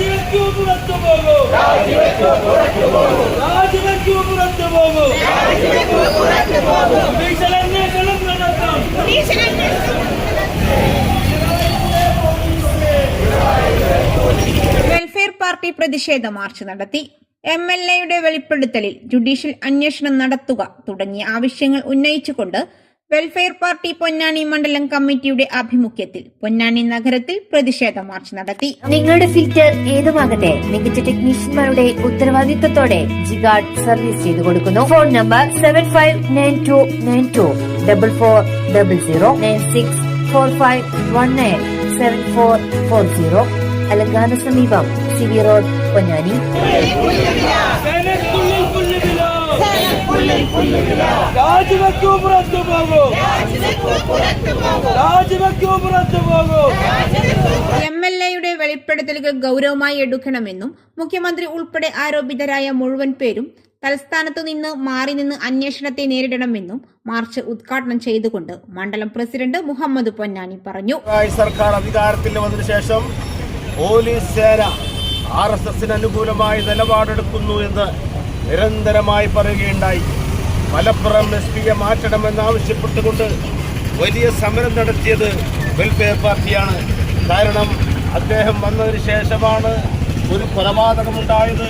രാജിവെക്കൂ പുറത്തു പോകൂ. രാജിവെക്കൂ പുറത്തു പോകൂ. ഭീഷണന്വേഷണം നടത്താം. വെൽഫെയർ പാർട്ടി പ്രതിഷേധ മാർച്ച് നടത്തി. എം എൽ എയുടെ വെളിപ്പെടുത്തലിൽ ജുഡീഷ്യൽ അന്വേഷണം നടത്തുക തുടങ്ങിയ ആവശ്യങ്ങൾ ഉന്നയിച്ചുകൊണ്ട് വെൽഫെയർ പാർട്ടി പൊന്നാനി മണ്ഡലം കമ്മിറ്റിയുടെ ആഭിമുഖ്യത്തിൽ പൊന്നാനി നഗരത്തിൽ പ്രതിഷേധ മാർച്ച് നടത്തി. നിങ്ങളുടെ ഫിൽറ്റർ ഏതുമാകട്ടെ മികച്ച ടെക്നീഷ്യന്മാരുടെ ഉത്തരവാദിത്തത്തോടെ ജിഗാർഡ് സർവീസ് ചെയ്തു കൊടുക്കുന്നു. Phone number seven five nine two nine two double four double zero nine six four five one nine seven four four zero അലങ്കാന സമീപം സി വി റോഡ് പൊന്നാനി. പോകൂ പോകൂ എം എൽ എയുടെ വെളിപ്പെടുത്തലുകൾ ഗൗരവമായി എടുക്കണമെന്നും മുഖ്യമന്ത്രി ഉൾപ്പെടെ ആരോപിതരായ മുഴുവൻ പേരും തലസ്ഥാനത്തു നിന്ന് മാറി നിന്ന് അന്വേഷണത്തെ നേരിടണമെന്നും മാർച്ച് ഉദ്ഘാടനം ചെയ്തുകൊണ്ട് മണ്ഡലം പ്രസിഡന്റ് മുഹമ്മദ് പൊന്നാനി പറഞ്ഞു. സർക്കാർ അധികാരത്തിൽ വന്നതിനു ശേഷം പോലീസ് സേന ആർ എസ് എസിന് അനുകൂലമായി നിലപാടെടുക്കുന്നു എന്ന് നിരന്തരമായി പറയുകയുണ്ടായി. മലപ്പുറം എസ് പിയെ മാറ്റണമെന്ന് ആവശ്യപ്പെട്ടുകൊണ്ട് വലിയ സമരം നടത്തിയത് വെൽഫെയർ പാർട്ടിയാണ്. കാരണം അദ്ദേഹം വന്നതിന് ശേഷമാണ് ഒരു കൊലപാതകമുണ്ടായത്.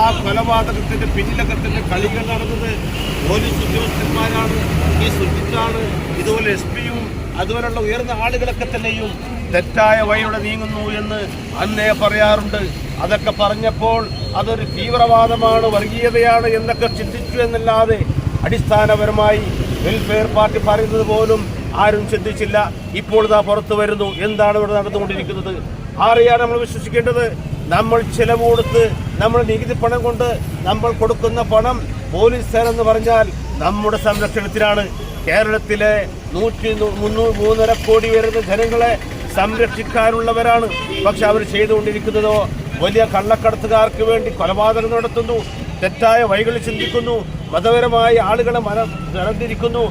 ആ കൊലപാതകത്തിന്റെ പിന്നിലകത്തിന്റെ കളികൾ നടന്നത് പോലീസ് ഉദ്യോഗസ്ഥന്മാരാണ് ഈ സുജിത്താണ് ഇതുപോലെ എസ് പിയും അതുപോലുള്ള ഉയർന്ന ആളുകളൊക്കെ തന്നെയും തെറ്റായ വഴിയുടെ നീങ്ങുന്നു എന്ന് അന്നേ പറയാറുണ്ട്. അതൊക്കെ പറഞ്ഞപ്പോൾ അതൊരു തീവ്രവാദമാണ് വർഗീയതയാണ് എന്നൊക്കെ ചിന്തിച്ചു എന്നല്ലാതെ അടിസ്ഥാനപരമായി വെൽഫെയർ പാർട്ടി പറയുന്നത് പോലും ആരും ചിന്തിച്ചില്ല. ഇപ്പോൾ ഇതാ പുറത്തു വരുന്നു. എന്താണ് ഇവിടെ നടന്നുകൊണ്ടിരിക്കുന്നത്? ആരെയാണ് നമ്മൾ വിശ്വസിക്കേണ്ടത്? നമ്മൾ ചിലവ് കൊടുത്ത് നമ്മൾ നികുതി പണം കൊണ്ട് നമ്മൾ കൊടുക്കുന്ന പണം പോലീസ് എന്ന് പറഞ്ഞാൽ നമ്മുടെ സംരക്ഷണത്തിനാണ്. കേരളത്തിലെ നൂറ്റി മുന്നൂറ് മുന്നൂ- മൂന്നര കോടി വരുന്ന ജനങ്ങളെ സംരക്ഷിക്കാനുള്ളവരാണ്. പക്ഷെ അവർ ചെയ്തുകൊണ്ടിരിക്കുന്നതോ വലിയ കള്ളക്കടത്തുകാർക്ക് വേണ്ടി കൊലപാതകം നടത്തുന്നു. തെറ്റായ വഴികൾ ചിന്തിക്കുന്നു. മതപരമായ ആളുകളെ മന തരംതിരിക്കുന്നു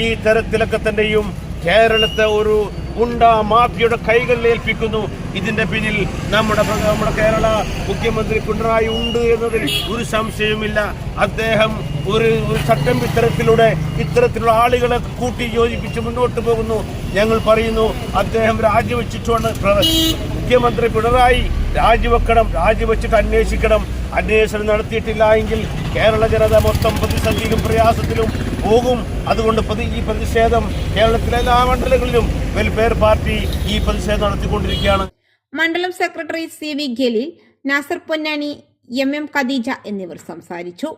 ഈ തരത്തിലൊക്കെ തന്നെയും കേരളത്തെ ഒരു ഗുണ്ട മാഫിയുടെ കൈകളിൽ ഏൽപ്പിക്കുന്നു. ഇതിന്റെ പിന്നിൽ നമ്മുടെ നമ്മുടെ കേരള മുഖ്യമന്ത്രി പിണറായി ഉണ്ട് എന്നതിൽ ഒരു സംശയവുമില്ല. അദ്ദേഹം ഒരു ഒരു ചട്ടം ഇത്തരത്തിലൂടെ ഇത്തരത്തിലുള്ള ആളുകളെ കൂട്ടി യോജിപ്പിച്ച് മുന്നോട്ട് പോകുന്നു. ഞങ്ങൾ പറയുന്നു അദ്ദേഹം രാജിവെച്ചിട്ടുണ്ട് മുഖ്യമന്ത്രി പിണറായി രാജിവെക്കണം രാജിവെച്ചിട്ട് അന്വേഷിക്കണം. അന്വേഷണം നടത്തിയിട്ടില്ല എങ്കിൽ കേരള ജനത മൊത്തം പ്രതിസന്ധിയിലും പ്രയാസത്തിലും പോകും. അതുകൊണ്ട് പ്രതി- ഈ പ്രതിഷേധം കേരളത്തിലെ എല്ലാ മണ്ഡലങ്ങളിലും വെൽഫെയർ പാർട്ടി ഈ പ്രതിഷേധം നടത്തിക്കൊണ്ടിരിക്കുകയാണ്. മണ്ഡലം secretary C V Khalil Nasar Ponnani M M Khadija എന്നിവർ സംസാരിച്ചു.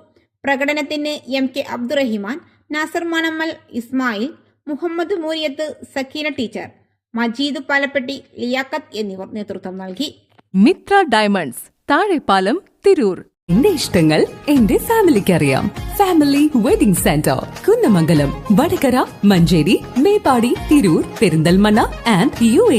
പ്രകടനത്തിന് M K Abdurahiman Nasar Manammal Ismail Muhammad Mooriyath Sakeena teacher Majeed Palappetti Liyaqath എന്നിവർ നേതൃത്വം നൽകി. മിത്ര ഡയമണ്ട്സ് താഴെപ്പാലം തിരൂർ. എന്റെ ഇഷ്ടങ്ങൾ എന്റെ ഫാമിലിക്ക് അറിയാം family wedding centre Kunnamangalam Vadakara Manjeri Meppadi Tirur Perinthalmanna and U A